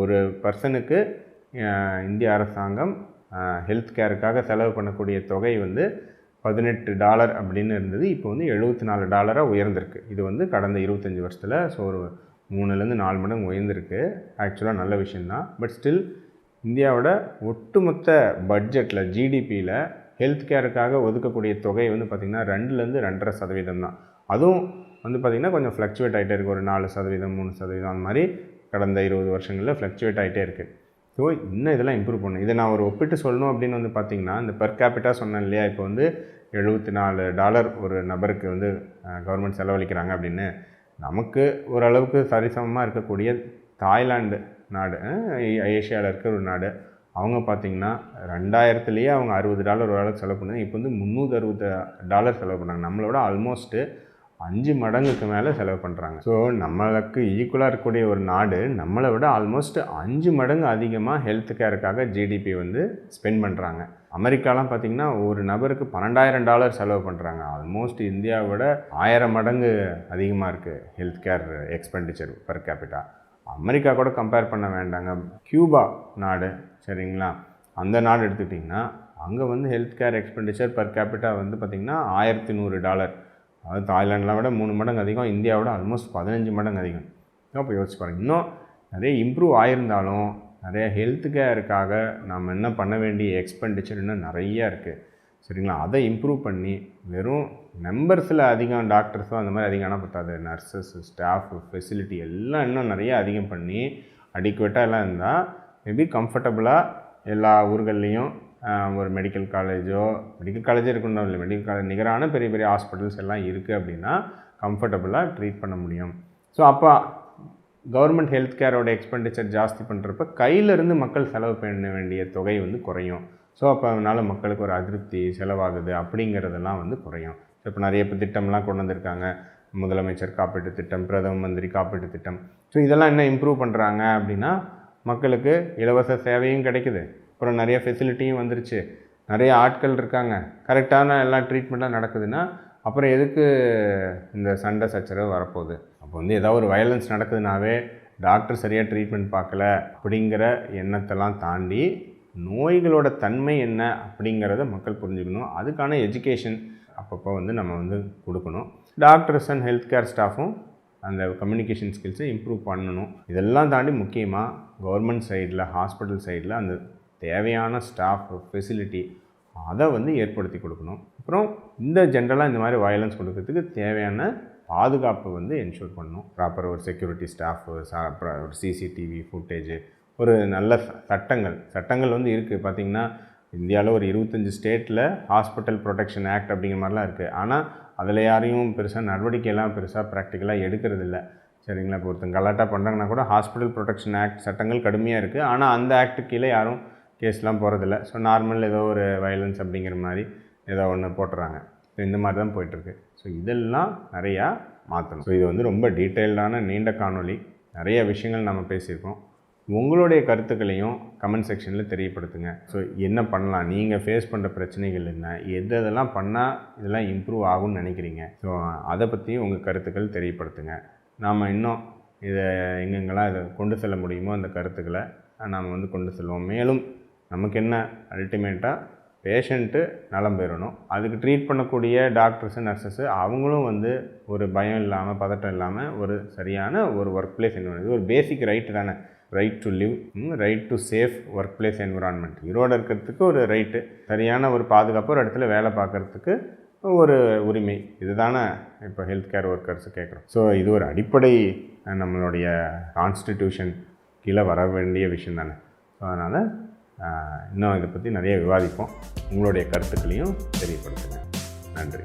ஒரு பர்சனுக்கு இந்திய அரசாங்கம் ஹெல்த் கேருக்காக செலவு பண்ணக்கூடிய தொகை வந்து பதினெட்டு டாலர் அப்படின்னு இருந்தது. இப்போ வந்து எழுபத்தி நாலு டாலராக உயர்ந்திருக்கு. இது வந்து கடந்த இருபத்தஞ்சி வருஷத்தில் ஸோ ஒரு மூணுலேருந்து நாலு மடங்கு உயர்ந்திருக்கு. ஆக்சுவலாக நல்ல விஷயந்தான் பட் ஸ்டில் இந்தியாவோட ஒட்டுமொத்த பட்ஜெட்டில் ஜிடிபியில் ஹெல்த் கேருக்காக ஒதுக்கக்கூடிய தொகை வந்து பார்த்திங்கன்னா ரெண்டுலேருந்து ரெண்டரை சதவீதம் தான் அதுவும் வந்து பார்த்திங்கன்னா கொஞ்சம் ஃப்ளக்சுவேட் ஆகிட்டே இருக்குது ஒரு நாலு சதவீதம் மூணு சதவீதம் அந்த மாதிரி கடந்த இருபது வருஷங்களில் ஃப்ளக்சுவேட் ஆகிட்டே இருக்குது ஸோ இன்னும் இதெல்லாம் இம்ப்ரூவ் பண்ணணும். இதை நான் ஒரு ஒப்பிட்டு சொல்லணும் அப்படின்னு வந்து பார்த்திங்கன்னா இந்த பெர் கேபிட்டா சொன்னேன் இல்லையா? இப்போ வந்து எழுபத்தி நாலு டாலர் ஒரு நபருக்கு வந்து கவர்மெண்ட் செலவழிக்கிறாங்க அப்படின்னு. நமக்கு ஓரளவுக்கு சரிசமமாக இருக்கக்கூடிய தாய்லாந்து நாடு ஏஷியாவில் இருக்கிற ஒரு நாடு. அவங்க பார்த்திங்கன்னா ரெண்டாயிரத்துலேயே அவங்க அறுபது டாலர் ஓரளவுக்கு செலவு பண்ணாங்க இப்போ வந்து முந்நூற்றி அறுபது டாலர் செலவு பண்ணாங்க. நம்மளோட ஆல்மோஸ்ட்டு அஞ்சு மடங்குக்கு மேலே செலவு பண்ணுறாங்க ஸோ நம்மளுக்கு ஈக்குவலாக இருக்கக்கூடிய ஒரு நாடு நம்மளை விட ஆல்மோஸ்ட் அஞ்சு மடங்கு அதிகமாக ஹெல்த் கேருக்காக ஜிடிபி வந்து ஸ்பெண்ட் பண்ணுறாங்க அமெரிக்காலாம் பார்த்திங்கன்னா ஒரு நபருக்கு பன்னெண்டாயிரம் டாலர் செலவு பண்ணுறாங்க ஆல்மோஸ்ட் இந்தியாவை விட ஆயிரம் மடங்கு அதிகமாக இருக்குது health care expenditure per capita America கூட கம்பேர் பண்ண வேண்டாங்க. கியூபா நாடு சரிங்களா? அந்த நாடு எடுத்துக்கிட்டிங்கன்னா அங்கே வந்து health care expenditure per capita வந்து பார்த்திங்கன்னா ஆயிரத்தி நூறு டாலர் அதாவது தாய்லாண்டில் விட மூணு மடங்கு அதிகம் இந்தியாவோட ஆல்மோஸ்ட் பதினஞ்சு மடங்கு அதிகம். அப்போ யோசிச்சு பாருங்கள் இன்னும் நிறைய இம்ப்ரூவ் ஆகியிருந்தாலும் நிறைய ஹெல்த் கேருக்காக நாம் என்ன பண்ண வேண்டிய எக்ஸ்பெண்டிச்சர் இன்னும் நிறைய இருக்குது சரிங்களா? அதை இம்ப்ரூவ் பண்ணி வெறும் மெம்பர்ஸில் அதிகம் டாக்டர்ஸும் அந்த மாதிரி அதிகம் ஆனால் பத்தாது. நர்சஸ் ஸ்டாஃப் ஃபெசிலிட்டி எல்லாம் இன்னும் நிறைய அதிகம் பண்ணி அடிக்குவேட்டாக எல்லாம் இருந்தால் மேபி கம்ஃபர்டபுளாக எல்லா ஊர்கள்லேயும் ஒரு மெடிக்கல் காலேஜோ மெடிக்கல் காலேஜே இருக்கணும் இல்லை. மெடிக்கல் காலேஜ் நிகரான பெரிய பெரிய ஹாஸ்பிட்டல்ஸ் எல்லாம் இருக்குது அப்படின்னா கம்ஃபர்டபுளாக ட்ரீட் பண்ண முடியும். ஸோ அப்போ கவர்மெண்ட் ஹெல்த் கேரோட எக்ஸ்பெண்டிச்சர் ஜாஸ்தி பண்ணுறப்ப கையிலேருந்து மக்கள் செலவு பண்ண வேண்டிய தொகை வந்து குறையும். ஸோ அப்போ அதனால் மக்களுக்கு ஒரு அதிருப்தி செலவாகுது அப்படிங்கிறதெல்லாம் வந்து குறையும். ஸோ இப்போ நிறைய இப்போ திட்டம்லாம் கொண்டு வந்திருக்காங்க. முதலமைச்சர் காப்பீட்டு திட்டம் பிரதம மந்திரி காப்பீட்டு திட்டம். ஸோ இதெல்லாம் என்ன இம்ப்ரூவ் பண்ணுறாங்க அப்படின்னா மக்களுக்கு இலவச சேவையும் கிடைக்குது. அப்புறம் நிறைய ஃபெசிலிட்டியும் வந்துருச்சு. நிறைய ஆட்கள் இருக்காங்க. கரெக்டான எல்லா ட்ரீட்மெண்ட்டாக நடக்குதுன்னா அப்புறம் எதுக்கு இந்த சண்டை சச்சரவு வரப்போகுது? அப்போ வந்து ஏதாவது ஒரு வயலன்ஸ் நடக்குதுனாவே டாக்டர் சரியாக ட்ரீட்மெண்ட் பார்க்கல அப்படிங்கிற எண்ணத்தெல்லாம் தாண்டி நோய்களோட தன்மை என்ன அப்படிங்கிறத மக்கள் புரிஞ்சுக்கணும். அதுக்கான எஜுகேஷன் அப்பப்போ வந்து நம்ம வந்து கொடுக்கணும். டாக்டர்ஸ் அண்ட் ஹெல்த் கேர் ஸ்டாஃபும் அந்த கம்யூனிகேஷன் ஸ்கில்ஸை இம்ப்ரூவ் பண்ணணும். இதெல்லாம் தாண்டி முக்கியமாக கவர்மெண்ட் சைடில் ஹாஸ்பிட்டல் சைடில் அந்த தேவையான ஸ்டாஃப் ஃபெசிலிட்டி அதை வந்து ஏற்படுத்தி கொடுக்கணும். அப்புறம் இந்த ஜென்ரலாக இந்த மாதிரி வயலன்ஸ் கொடுக்கறதுக்கு தேவையான பாதுகாப்பு வந்து என்ஷூர் பண்ணணும். ப்ராப்பர் ஒரு செக்யூரிட்டி ஸ்டாஃபு ஒரு சிசிடிவி ஃபுட்டேஜு ஒரு நல்ல சட்டங்கள். சட்டங்கள் வந்து இருக்குது பார்த்திங்கன்னா இந்தியாவில் ஒரு இருபத்தஞ்சி ஸ்டேட்டில் ஹாஸ்பிட்டல் ப்ரொடெக்ஷன் ஆக்ட் அப்படிங்கிற மாதிரிலாம் இருக்குது ஆனால் அதில் யாரையும் பெருசாக நடவடிக்கையெல்லாம் பெருசாக ப்ராக்டிக்கலாக எடுக்கிறதில்ல சரிங்களா? இப்போ ஒருத்தங்க கலாட்டாக பண்ணுறாங்கன்னா கூட ஹாஸ்பிட்டல் ப்ரொடெக்ஷன் ஆக்ட் சட்டங்கள் கடுமையாக இருக்குது ஆனால் அந்த ஆக்ட்டு கீழே யாரும் கேஸ்லாம் போகிறதில்ல ஸோ நார்மல் ஏதோ ஒரு வயலன்ஸ் அப்படிங்கிற மாதிரி ஏதோ ஒன்று போட்டுறாங்க. ஸோ இந்த மாதிரி தான் போயிட்டுருக்கு. ஸோ இதெல்லாம் நிறையா மாற்றணும் ஸோ இது வந்து ரொம்ப டீட்டெயில்டான நீண்ட காணொளி. நிறைய விஷயங்கள் நம்ம பேசியிருக்கோம். உங்களுடைய கருத்துக்களையும் கமெண்ட் செக்ஷனில் தெரியப்படுத்துங்க. ஸோ என்ன பண்ணலாம்? நீங்கள் ஃபேஸ் பண்ணுற பிரச்சனைகள் என்ன? எது எதெல்லாம் பண்ணால் இதெல்லாம் இம்ப்ரூவ் ஆகும்னு நினைக்கிறீங்க? ஸோ அதை பற்றி உங்கள் கருத்துக்கள் தெரியப்படுத்துங்க. நாம் இன்னும் இதை எங்கெங்கெல்லாம் இதை கொண்டு செல்ல முடியுமோ அந்த கருத்துக்களை நாம் வந்து கொண்டு செல்வோம். மேலும் நமக்கு என்ன அல்டிமேட்டாக பேஷண்ட்டு நலம் பெறணும். அதுக்கு ட்ரீட் பண்ணக்கூடிய டாக்டர்ஸு நர்சஸ்ஸு அவங்களும் வந்து ஒரு பயம் இல்லாமல் பதட்டம் இல்லாமல் ஒரு சரியான ஒரு ஒர்க் பிளேஸ் இது ஒரு பேசிக் ரைட்டு தானே. Right to live right to safe work place environment Erode இருக்கிறதுக்கு ஒரு ரைட்டு சரியான ஒரு பாதுகாப்பு ஒரு இடத்துல வேலை பார்க்குறதுக்கு ஒரு உரிமை. இதுதானே இப்போ ஹெல்த் கேர் ஒர்க்கர்ஸ் கேட்குறோம் ஸோ இது ஒரு அடிப்படை நம்மளுடைய கான்ஸ்டிடியூஷன் கீழே வர வேண்டிய விஷயம் தானே. ஸோ அதனால் இன்னும் இதை பற்றி நிறைய விவாதிப்போம். உங்களுடைய கருத்துக்களையும் தெரியப்படுத்துங்க. நன்றி.